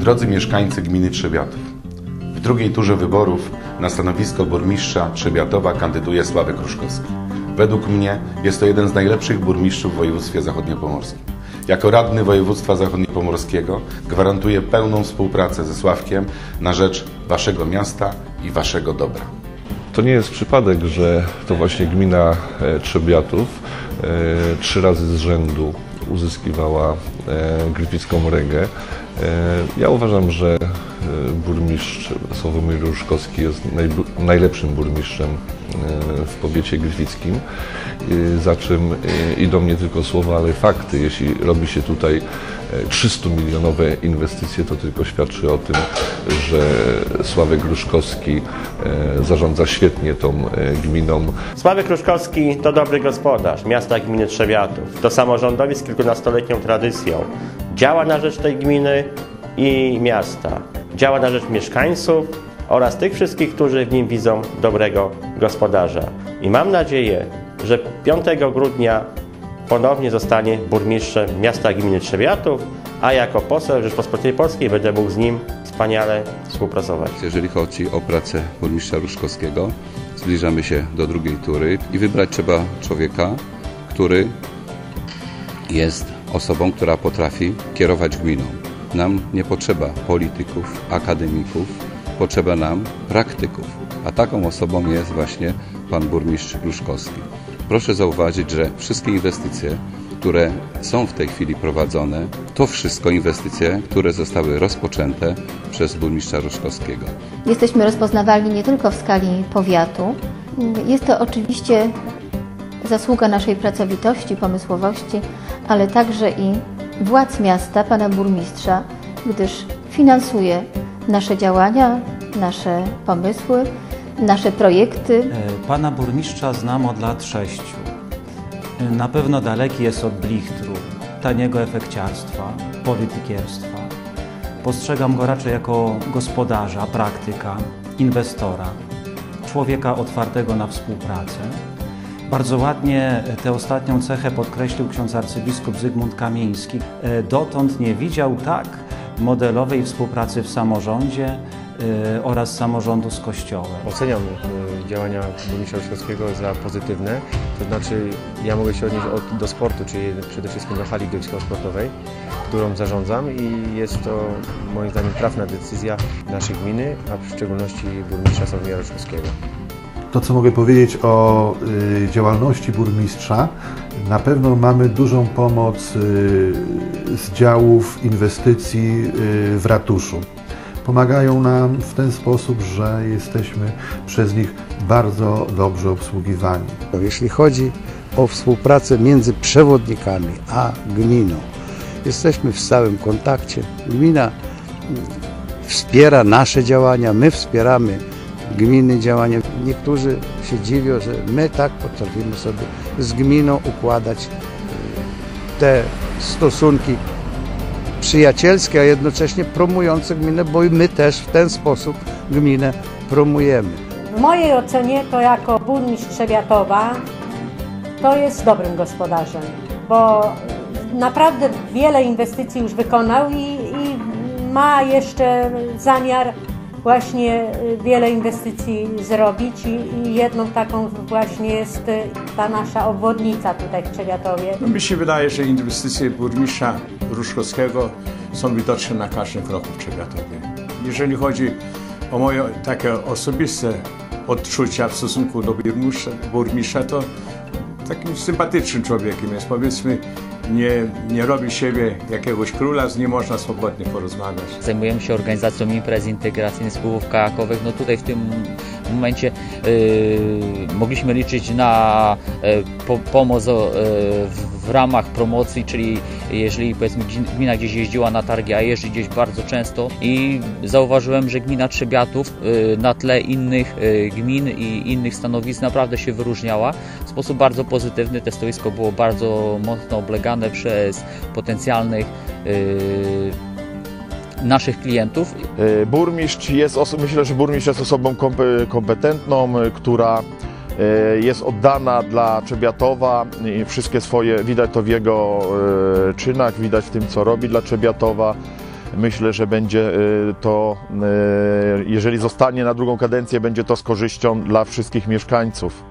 Drodzy mieszkańcy gminy Trzebiatów, w drugiej turze wyborów na stanowisko burmistrza Trzebiatowa kandyduje Sławek Kruszkowski. Według mnie jest to jeden z najlepszych burmistrzów w województwie zachodniopomorskim. Jako radny województwa zachodniopomorskiego gwarantuję pełną współpracę ze Sławkiem na rzecz Waszego miasta i Waszego dobra. To nie jest przypadek, że to właśnie gmina e, Trzebiatów e, trzy razy z rzędu uzyskiwała e, Gryficką Regę. Ja uważam, że burmistrz Sławomir Różkowski jest najlepszym burmistrzem w powiecie gryfickim, za czym idą nie tylko słowa, ale fakty. Jeśli robi się tutaj 300-milionowe inwestycje, to tylko świadczy o tym, że Sławek Gruszkowski zarządza świetnie tą gminą. Sławek Gruszkowski to dobry gospodarz miasta gminy Trzewiatów. To samorządowiec z kilkunastoletnią tradycją. Działa na rzecz tej gminy i miasta. Działa na rzecz mieszkańców oraz tych wszystkich, którzy w nim widzą dobrego gospodarza. I mam nadzieję, że 5 grudnia ponownie zostanie burmistrzem miasta gminy Trzebiatów, a jako poseł Rzeczpospolitej Polskiej będę mógł z nim wspaniale współpracować. Jeżeli chodzi o pracę burmistrza Ruszkowskiego, zbliżamy się do drugiej tury i wybrać trzeba człowieka, który jest osobą, która potrafi kierować gminą. Nam nie potrzeba polityków, akademików, potrzeba nam praktyków, a taką osobą jest właśnie pan burmistrz Gruszkowski. Proszę zauważyć, że wszystkie inwestycje, które są w tej chwili prowadzone, to wszystko inwestycje, które zostały rozpoczęte przez burmistrza Ruszkowskiego. Jesteśmy rozpoznawalni nie tylko w skali powiatu. Jest to oczywiście zasługa naszej pracowitości, pomysłowości, ale także i władz miasta, pana burmistrza, gdyż finansuje nasze działania, nasze pomysły, nasze projekty. E, pana burmistrza znam od lat sześciu. E, na pewno daleki jest od blichtru, taniego efekciarstwa, politykierstwa. Postrzegam go raczej jako gospodarza, praktyka, inwestora, człowieka otwartego na współpracę. Bardzo ładnie tę ostatnią cechę podkreślił ksiądz arcybiskup Zygmunt Kamiński. E, dotąd nie widział tak modelowej współpracy w samorządzie oraz samorządu z Kościołem. Oceniam y, działania burmistrza Ruszkowskiego za pozytywne, to znaczy ja mogę się odnieść od, do sportu, czyli przede wszystkim do hali grypsko-sportowej, którą zarządzam i jest to moim zdaniem trafna decyzja naszej gminy, a w szczególności burmistrza Sławomira Ruszkowskiego. To, co mogę powiedzieć o y, działalności burmistrza, na pewno mamy dużą pomoc y, z działów inwestycji y, w ratuszu. Pomagają nam w ten sposób, że jesteśmy przez nich bardzo dobrze obsługiwani. Jeśli chodzi o współpracę między przewodnikami a gminą, jesteśmy w stałym kontakcie. Gmina mm, wspiera nasze działania, my wspieramy gminy działania. Niektórzy się dziwią, że my tak potrafimy sobie z gminą układać e, te stosunki przyjacielskie, a jednocześnie promujące gminę, bo my też w ten sposób gminę promujemy. W mojej ocenie to jako burmistrz Trzebiatowa to jest dobrym gospodarzem, bo naprawdę wiele inwestycji już wykonał i, i ma jeszcze zamiar właśnie y, wiele inwestycji zrobić i, jedną taką właśnie jest y, ta nasza obwodnica tutaj w Trzewiatowie. No mi się wydaje, że inwestycje burmistrza Ruszkowskiego są widoczne na każdym kroku w Trzewiatowie. Jeżeli chodzi o moje takie osobiste odczucia w stosunku do burmistrza to takim sympatycznym człowiekiem jest. Powiedzmy, nie, nie robi siebie jakiegoś króla, z nim można swobodnie porozmawiać. Zajmujemy się organizacją imprez integracyjnych spływów kajakowych. No tutaj w tym momencie yy, mogliśmy liczyć na yy, po, pomoc yy, w, w ramach promocji, czyli jeżeli powiedzmy gmina gdzieś jeździła na targi, a jeździ gdzieś bardzo często i zauważyłem, że gmina Trzebiatów na tle innych gmin i innych stanowisk naprawdę się wyróżniała w sposób bardzo pozytywny. Te stoisko było bardzo mocno oblegane przez potencjalnych naszych klientów. Burmistrz jest, myślę, że burmistrz jest osobą kompetentną, która jest oddana dla Czebiatowa i wszystkie swoje, widać to w jego e, czynach, widać w tym, co robi dla Czebiatowa. Myślę, że będzie y, to, jeżeli zostanie na drugą kadencję, będzie to z korzyścią dla wszystkich mieszkańców.